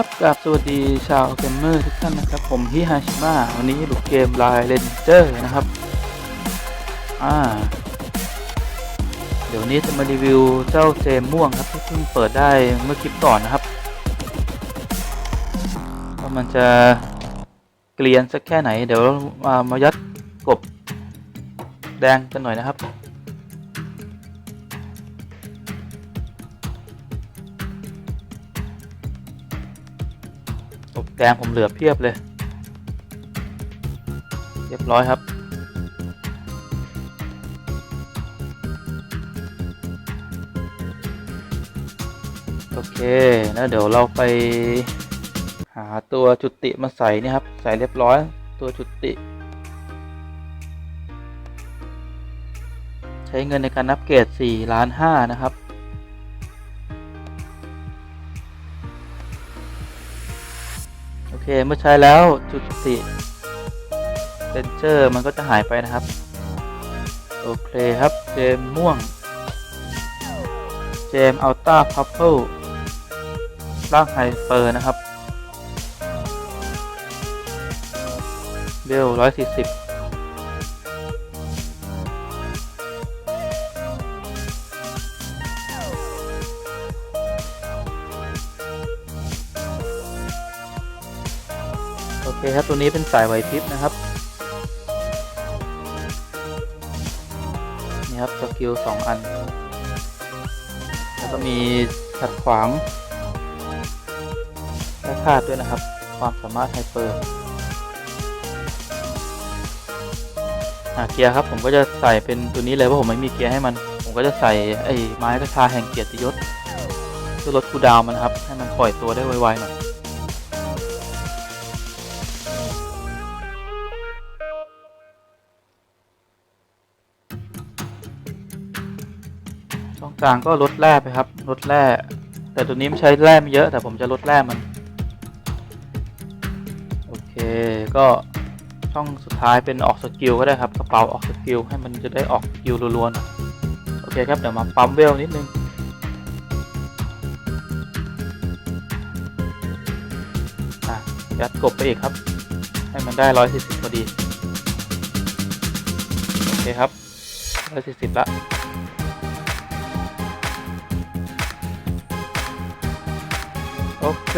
ครับกราบสวัสดีชาวเกมเมอร์ทุกท่านนะครับ ผมฮิฮาชิมะวันนี้หลุดเกมไลน์เลนเจอร์นะครับ อ่า เดี๋ยวนี้จะมารีวิวเจ้าเจมม่วงครับที่เพิ่งเปิดได้เมื่อคลิปก่อนนะครับว่ามันจะเกลียนสักแค่ไหน เดี๋ยวมามายัดกบแดงกันหน่อยนะครับ แดงผมเหลือเพียบเลย เรียบร้อยครับโอเคแล้วเดี๋ยวเราไปหาตัวจุติมาใส่นี่ครับ ใส่เรียบร้อย ตัวจุติ ใช้เงินในการนับเกรด4ล้าน5นะครับ เคเมื่อใช้แล้วจุดติเซนเจอร์มันก็จะหายไปนะครับ โอเคครับ เจมม่วง เจมอัลต้าพัฟเฟิลร่างไฮเปอร์นะครับเบลร้อยสี่สิบ เคครับตัวนี้เป็นสายไหวพริบนะครับนี่ครับสกิลสองอัน แล้วก็มีขัดขวางและคาดด้วยนะครับ ความสามารถไฮเปอร์อาเกียร์ครับผมก็จะใส่เป็นตัวนี้เลยเพราะผมไม่มีเกียร์ให้มัน ผมก็จะใส่ไอ้ไม้กระชาแห่งเกียรติยศเพื่อลดคูดาวมันครับ ให้มันปล่อยตัวได้ไวๆหน่อย ช่งกลางก็ลดแร่ไปครับลดแร่ แต่ตัวนี้ไม่ใช้แร่ไม่เยอะ แต่ผมจะลดแร่มัน โอเค ก็ช่องสุดท้ายเป็นออกสกิลก็ได้ครับกระเป๋าออกสกิลให้มันจะได้ออกสกิลรัวๆหน่อยโอเคครับเดี๋ยวมาปั๊มเวลนิดนึงอะยัดกบไปอีกครับ ให้มันได้ร้อยสี่สิบพอดี โอเคครับร้อยสี่สิบละ เค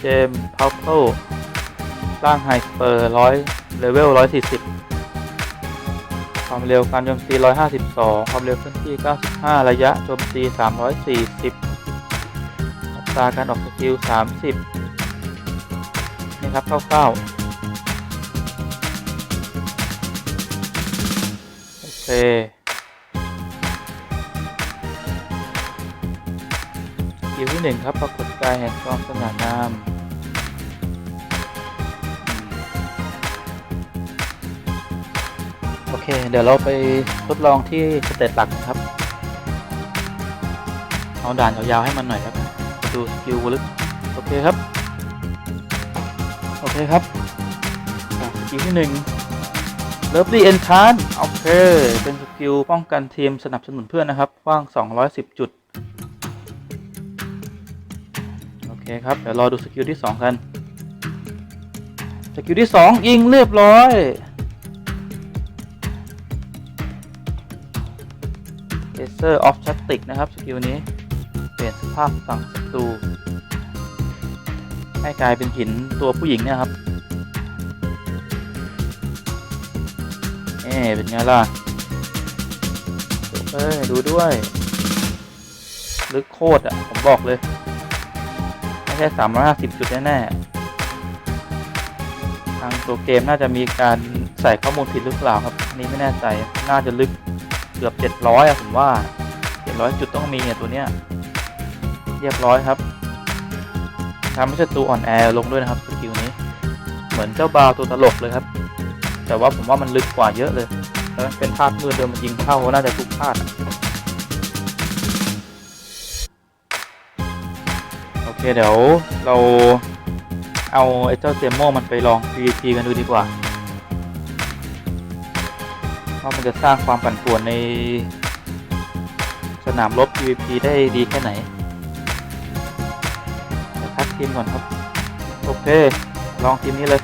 เจมพัฟเฟิลร่างไฮสเปอร์ร้อยเลเวลร้อยสี่สิบความเร็วการโจมตีร้อยห้าสิบสองความเร็วเคลื่อนที่เก้าสิบห้าระยะโจมตีสามร้อยสี่สิบอัตราการออกสกิลสามสิบนี่ครับคร่าวๆโอเค สกิลที่หนึ่งครับปรากฏกายแห่งความสง่างามโอเค เดี๋ยวเราไปทดลองที่สเตตหลักนะครับ เอาด่านยาวๆให้มันหน่อยครับดูสกิลลึกโอเคครับ โอเคครับสกิลที่หนึ่งเลิฟลี่เอนชานโอเค เป็นสกิลป้องกันทีมสนับสนุนเพื่อนนะครับกว้าง 210 จุด เคครับ เดี๋ยวรอดูสกิลที่2กัน สกิลที่2ยิงเรียบร้อย เลเซอร์ออฟชัตติกนะครับ สกิลนี้ เปลี่ยนสภาพฝั่งศัตรูให้กลายเป็นหินตัวผู้หญิงเนี่ยครับเอ๊เป็นไงล่ะเอ้ยดูด้วย ลึกโคตรอะ ผมบอกเลย ไม่ใช่สามร้อยห้าสิบจุดแน่ๆ ทางตัวเกมน่าจะมีการใส่ข้อมูลผิดหรือเปล่าครับอันนี้ไม่แน่ใจ น่าจะลึกเกือบเจ็ดร้อยอะผมว่าเจ็ดร้อยจุดต้องมีเนี่ยตัวเนี้ย เรียบร้อยครับทำไม่ใช่ตัวอ่อนแอลงด้วยนะครับสกิลนี้ เหมือนเจ้าบาวตัวตลกเลยครับ แต่ว่าผมว่ามันลึกกว่าเยอะเลยแล้วเป็นภาพมืดเดิมมันยิงเข้าน่าจะทุกพลาด โอเคเดี๋ยวเราเอาไอ้เจ้าเจมโมมันไปลอง PVP กันดูดีกว่าว่ามันจะสร้างความปั่นป่วนในสนามรบ PVP ได้ดีแค่ไหนแต่ถ้าทีมก่อนครับ โอเค ลองทีมนี้เลย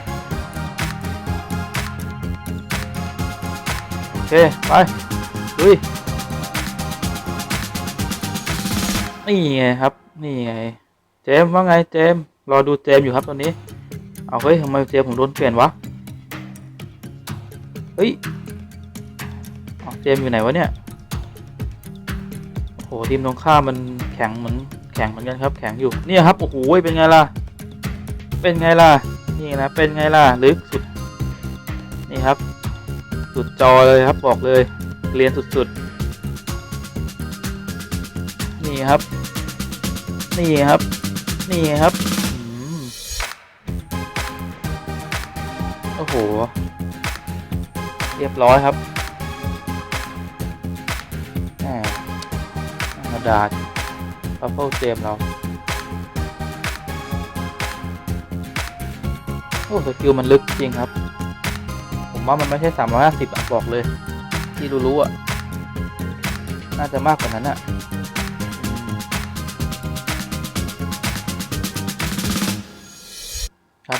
โอเค ไปลุยนี่ไงครับ นี่ไง เจมว่าไงเจมรอดูเจมอยู่ครับตอนนี้ เอาเฮ้ยทำไมเจมผมโดนเปลี่ยนวะ เฮ้ยเจมอยู่ไหนวะเนี่ยโอ้โหทีมตรงข้ามมันแข็งเหมือนแข็งเหมือนกันครับ แข็งอยู่เนี่ยครับโอ้โหเป็นไงล่ะ เป็นไงล่ะนี่นะเป็นไงล่ะลึกสุดนี่ครับ สุดจอเลยครับบอกเลยเรียนสุดๆนี่ครับ นี่ครับ นี่ครับโอ้โห เรียบร้อยครับแหมธรรมดาพัฟเฟิลเจมเรา โอ้สกิลมันลึกจริงครับ ผมว่ามันไม่ใช่ 350อะบอกเลย ที่รู้ๆอะ น่าจะมากกว่านั้นอะ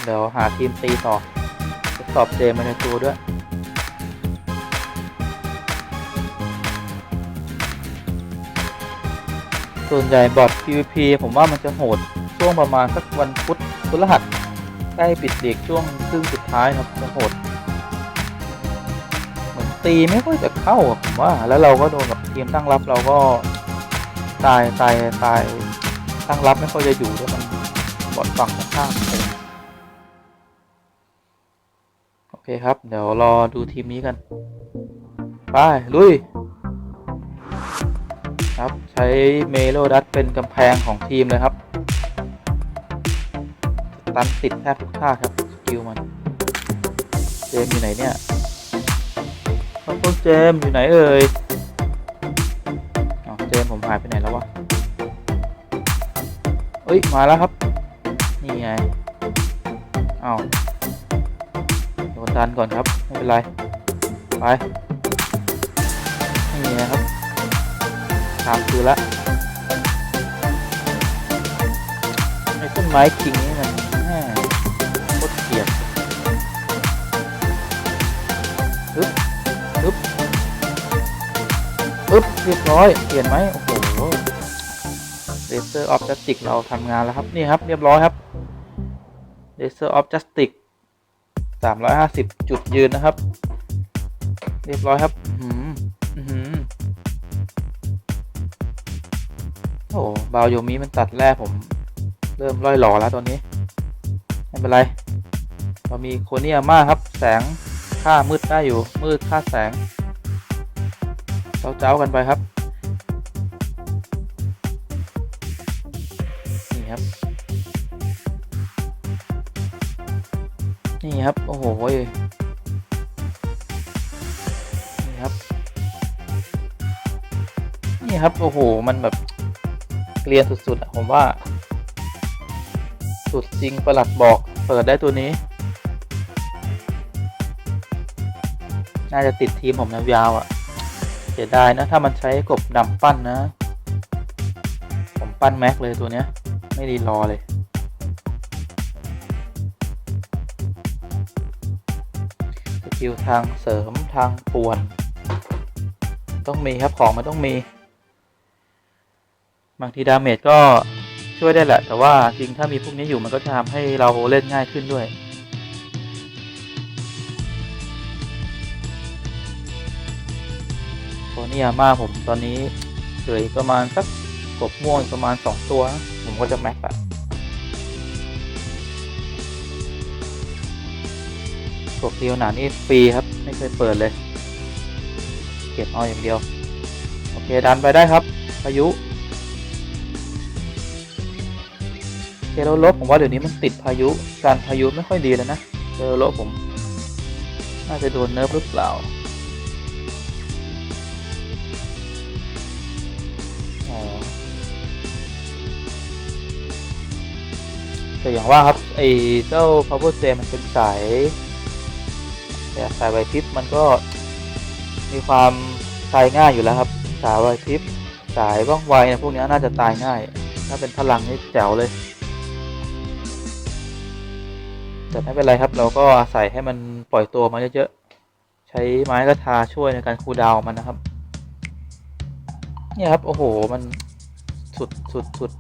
เดี๋ยวหาทีมตีต่อทดสอบเจมมาในตัวด้วยส่วนใหญ่บอท PVP ผมว่ามันจะโหดช่วงประมาณสักวันพุธพฤหัสใกล้ปิดเด็กช่วงครึ่งสุดท้ายครับจะโหด เหมือนตีไม่ค่อยจะเข้าผมว่า แล้วเราก็โดนกับทีมตั้งรับเราก็ตายตายตายตั้งรับไม่ค่อยจะอยู่ด้วยมันบอดฝั่งตรงข้าม เลยโอเคครับ เดี๋ยวรอดูทีมนี้กัน ไป ลุย ครับ ใช้เมโลดัตเป็นกำแพงของทีมเลยครับตันติดแทบทุกท่าครับ สกิลมัน เจมอยู่ไหนเนี่ยขอบคุณเจมอยู่ไหนเอ่ยอ๋อเจมผมหายไปไหนแล้ววะ เอ้ย มาแล้วครับ นี่ไงอ้าว ดันก่อนครับ ไม่เป็นไร ไปนี่มีนะครับตามคือละไอ้ต้นไม้คิงนี่มันแม่โคตรเกลียดฮึบฮึบฮึบเรียบร้อย เปลี่ยนไหมโอ้โหเลเซอร์ออฟจัสติกเราทำงานแล้วครับ นี่ครับ เรียบร้อยครับเลเซอร์ออฟจัสติก สามร้อยห้าสิบจุดยืนนะครับ เรียบร้อยครับหืออือหือโอ้โหบาวโยมิมันตัดแรกผม เริ่มร่อยหล่อแล้วตอนนี้ ไม่เป็นไร เรามีโคเนียมาครับ แสงค่ามืดได้อยู่ มืดค่าแสงเจ้าเจ้ากันไปครับ นี่ครับ โอ้โหนี่ครับ นี่ครับ โอ้โห มันแบบเรียนสุดๆอะผมว่า สุดจริงประหลัดบอก เปิดได้ตัวนี้ น่าจะติดทีมผมยาวๆอะ่ะเสียดายนะ ถ้ามันใช้กบดำปั้นนะ ผมปั้นแม็กเลยตัวเนี้ย ไม่รีรอเลย กิลทางเสริมทางป่วน ต้องมีครับของมันต้องมี บางทีดาเมจก็ช่วยได้แหละ แต่ว่าจริงถ้ามีพวกนี้อยู่มันก็จะทำให้เราเล่นง่ายขึ้นด้วยโทนี่ยาม่าผมตอนนี้เหลืออีกประมาณสักกบม่วงประมาณ 2 ตัว ผมก็จะแม็กละ กบเดียวหนานี่ฟรีครับ ไม่เคยเปิดเลย เก็บเอาอย่างเดียว โอเค ดันไปได้ครับพายุเจโรลบผมว่าเดี๋ยวนี้มันติดพายุ การพายุไม่ค่อยดีแล้วนะเจโรลบผม น่าจะโดนเนิร์ฟหรือเปล่าแต่อย่างว่าครับ ไอ้เจ้า power j มันเป็นสาย แต่สายไวพริบมันก็มีความตายง่ายอยู่แล้วครับ สายไวพริบสายว่องไวเนี่ยพวกนี้น่าจะตายง่าย ถ้าเป็นพลังนี่แจ๋วเลย แต่ไม่เป็นไรครับ เราก็อาศัยให้มันปล่อยตัวมาเยอะๆ ใช้ไม้กระทาช่วยในการคูลดาวมันนะครับ เนี่ยครับ โอ้โห มันสุดสุดสุด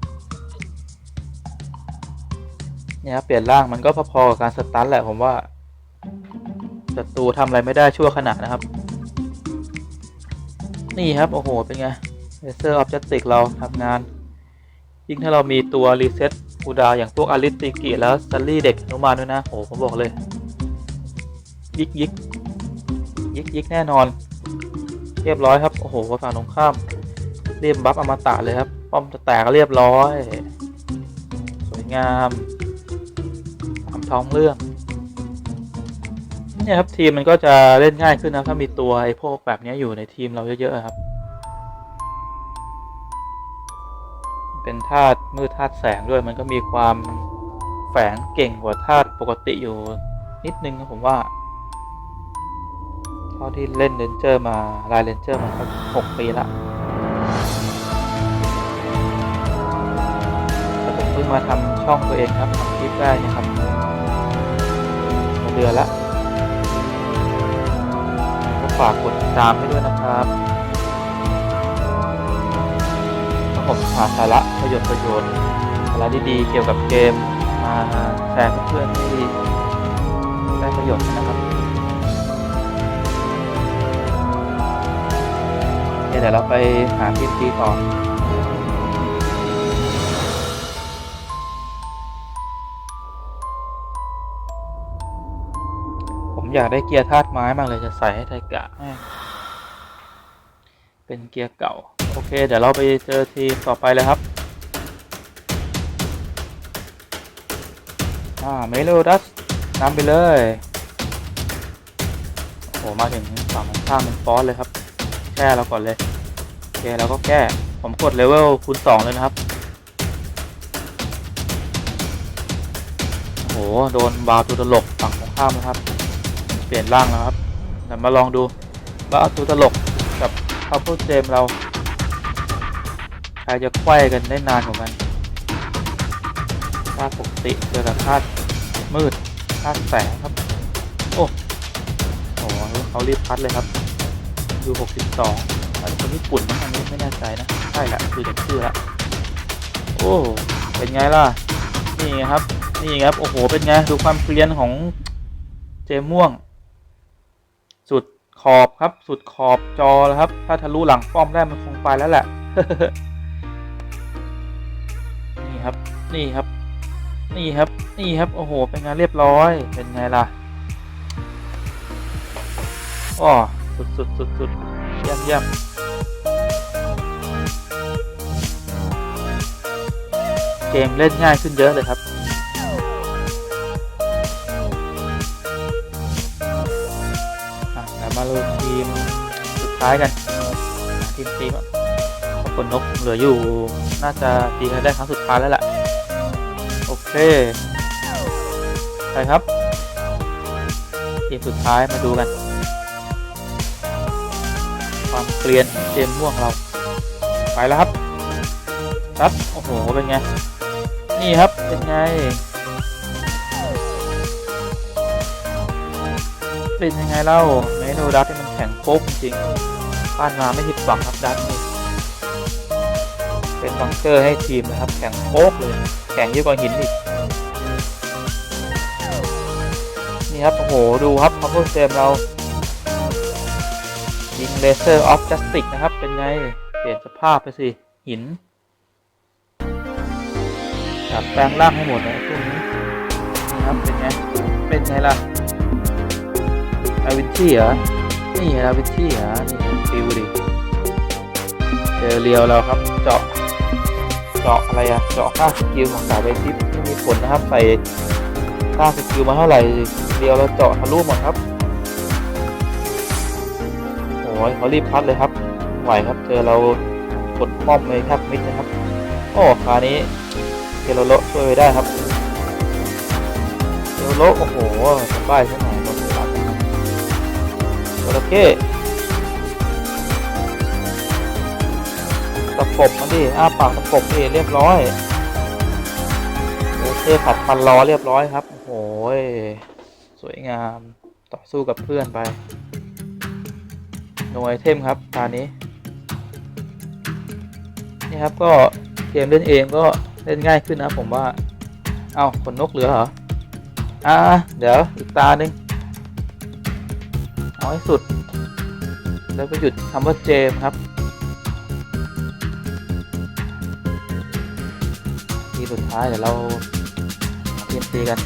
เนี่ยครับเปลี่ยนร่างมันก็พอๆกับการสตันแหละผมว่า ศัตรูทำอะไรไม่ได้ชั่วขณะนะครับ นี่ครับ โอ้โห เป็นไงเลเซอร์ออบเจกติกเราทำงาน ยิ่งถ้าเรามีตัวรีเซ็ตคูดาวอย่างพวกอาริสติกิแล้วซัลลี่เด็กอนุมานด้วยนะโอ้โหผมบอกเลย ยิกยิกยิกยิกแน่นอน เรียบร้อยครับ โอ้โหฝั่งตรงข้ามเรียบบัฟอมตะเลยครับ ป้อมจะแตกก็เรียบร้อย สวยงามทำท้องเรื่อง เนี่ยครับทีมมันก็จะเล่นง่ายขึ้นนะถ้ามีตัวไอ้พวกแบบนี้อยู่ในทีมเราเยอะๆครับ เป็นธาตุมืดธาตุแสงด้วยมันก็มีความแฝงเก่งกว่าธาตุปกติอยู่นิดนึงนะผมว่าเท่าที่เล่นเรนเจอร์มาลายเรนเจอร์มาสักหกปีละแต่ผมเพิ่งมาทำช่องตัวเองครับทำคลิปได้นะครับมาเดือนละ ฝากกดติดตามให้ด้วยนะครับถ้าผมหาสาระประโยชน์ประโยชน์สาระดีๆ เกี่ยวกับเกมมาแชร์เพื่อนที่ได้ประโยชน์นะครับเดี๋ยวเราไปหาทีมซีต่อ อยากได้เกียร์ธาตุไม้มากเลยจะใส่ให้ไทกะเป็นเกียร์เก่า โอเค เดี๋ยวเราไปเจอทีมต่อไปเลยครับ อ่า เมโลดัสนำไปเลย โอ้โห มาถึงฝั่งตรงข้ามเป็นฟอสเลยครับ แก้เราก่อนเลย โอเคเราก็แก้ ผมกดเลเวลคูณสองเลยนะครับ โอ้โห โดนบาวตัวตลกฝั่งตรงข้ามนะครับ เปลี่ยนร่างแล้วครับเดี๋ยวมาลองดูว่าเอาตัวตลกกับพัฟเฟิลเจมเราใครจะไขว้กันได้นานกว่ากันธาตุปกติเจอกับธาตุมืดธาตุแสงครับ โอ้โหเขารีบพัดเลยครับดู62อันนี้คนญี่ปุ่นมั้งอันนี้ไม่แน่ใจนะ ใช่ละดูจากชื่อละโอ้ เป็นไงล่ะ นี่ครับ นี่ครับ โอ้โห เป็นไง ดูความเกรียนของเจมม่วง ขอบครับ สุดขอบจอแล้วครับ ถ้าทะลุหลังป้อมได้มันคงไปแล้วแหละ นี่ครับ นี่ครับ นี่ครับ นี่ครับ โอ้โห เป็นไงานเรียบร้อย เป็นไงล่ะอ้อสุดสุดสุดสุดเยี่ยมเยี่ยมเกมเล่นง่ายขึ้นเยอะเลยครับ ท้ายกันทีมทีมอะคนนกเหลืออยู่น่าจะตีกันได้ครั้งสุดท้ายแล้วแหละโอเคไปครับทีมสุดท้ายมาดูกัน ความเกลียนเจมม่วงเรา ไปแล้วครับครับโอ้โหเป็นไง นี่ครับเป็นไง เป็นยังไงเล่าเมนูดัตที่มันแข็งโป๊กจริง ป้านมาไม่ผิดหวังครับดัตนี่เป็นบังเกอร์ให้ทีมนะครับ แข็งโป๊กเลย แข็งยิ่งกว่าหินอีก นี่ครับ โอ้โห ดูครับพัฟเฟิลเซมเรา ยิงเลเซอร์ออฟจัสติกนะครับ เป็นไง เปลี่ยนสภาพไปสิ หินจับแปลงร่างให้หมดนะพวกนี้นี่ครับ เป็นไง เป็นไงล่ะลาวินชี่เหรอ นี่ลาวิชี่เหรอนี่ฟิวดิเจอเรียวแล้วครับเจาะเจาะอะไรอะเจาะค่าสกิลของสายใบทิปไม่มีผลนะครับใส่ค่าสกิลมาเท่าไหร่เรียวเราเจาะทะลุหมดครับโอ้ยเขารีบพัดเลยครับไหวครับเจอเรากดป้อมเลยแทบมิดนะครับ โอ้คราวนี้เทโลโลช่วยไว้ได้ครับเทโลโลโอ้โหสบายใช่ไหม โอเคตะปบมันดิอ้าปากตะปบดิเรียบร้อยโอเคขัดฟันล้อเรียบร้อยครับโอ้โหสวยงามต่อสู้กับเพื่อนไปโนไอเทมครับตานี้นี่ครับก็เกมเล่นเองก็เล่นง่ายขึ้นนะผมว่า เอา้าขนนกเหลือเหรอ อ่า เดี๋ยว อีกตาหนึ่ง เอาให้สุด แล้วก็หยุดคำว่าเจมครับทีสุดท้ายเดี๋ยวเราเทียมตีกัน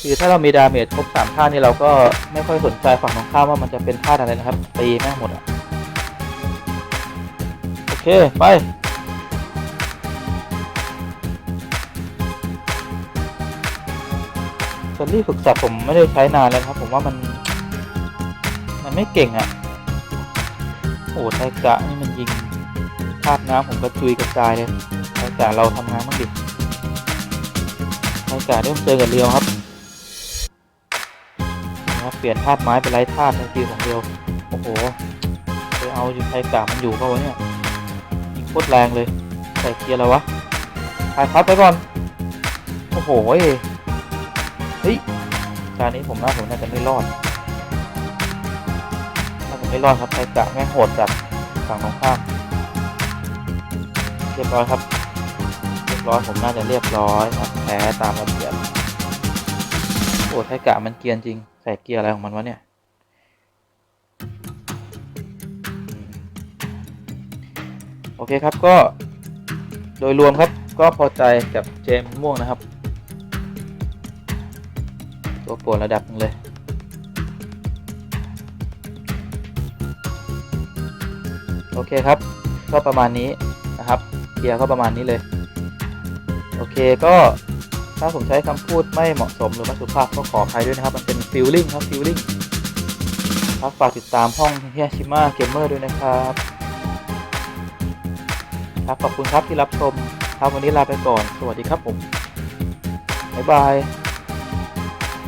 คือถ้าเรามีดาเมจครบสามท่านี่เราก็ไม่ค่อยสนใจฝั่งตรงข้ามว่ามันจะเป็นท่าอะไรนะครับ ตีแม่งหมดอะโอเค ไป ซอรี่ฝึกสับผมไม่ได้ใช้นานแล้วครับ ผมว่ามัน มันไม่เก่งอะ่ะ โอ้ไทกะนี่มันยิงคาบน้ำผมกระจุยกระจายเลยไทกะเราทำงานบ้างดิไทกะต้องเจอกับเรียวครับนะครับเปลี่ยนธาตุไม้เป็นไร้ธาตุทันทีของเรียว โอ้โหไปเอาอยู่ไทกะมันอยู่เปล่าวะเนี่ยยิงโคตรแรงเลยใส่เกียร์แล้ววะถ่ายพับไปก่อน โอ้โห เฮ้ยตานี้ผมว่าผมน่าจะไม่รอดน่าจะไม่รอดครับไทกะแม่งโหดจัดฝั่งตรงข้ามเรียบร้อยครับ เรียบร้อยผมน่าจะเรียบร้อยครับแพ้ตามระเบียบโอ้ไทกะมันเกียนจริง ใส่เกียร์อะไรของมันวะเนี่ยโอเคครับก็โดยรวมครับก็พอใจกับเจมม่วงนะครับ ตัวปวดระดับหนึงเลย โอเคครับ ก็ประมาณนี้นะครับเกียร์ก็ประมาณนี้เลย โอเคก็ถ้าผมใช้คำพูดไม่เหมาะสมหรือไม่สุภาพก็ขออภัยด้วยนะครับ มันเป็นฟิลลิ่งครับฟิลลิ่งครับฝากติดตามห้องเฮียชิม a เกมเมอร์ด้วยนะครับครับขอบคุณครับที่รับชม ครับวันนี้ลาไปก่อน สวัสดีครับผม บ๊ายบาย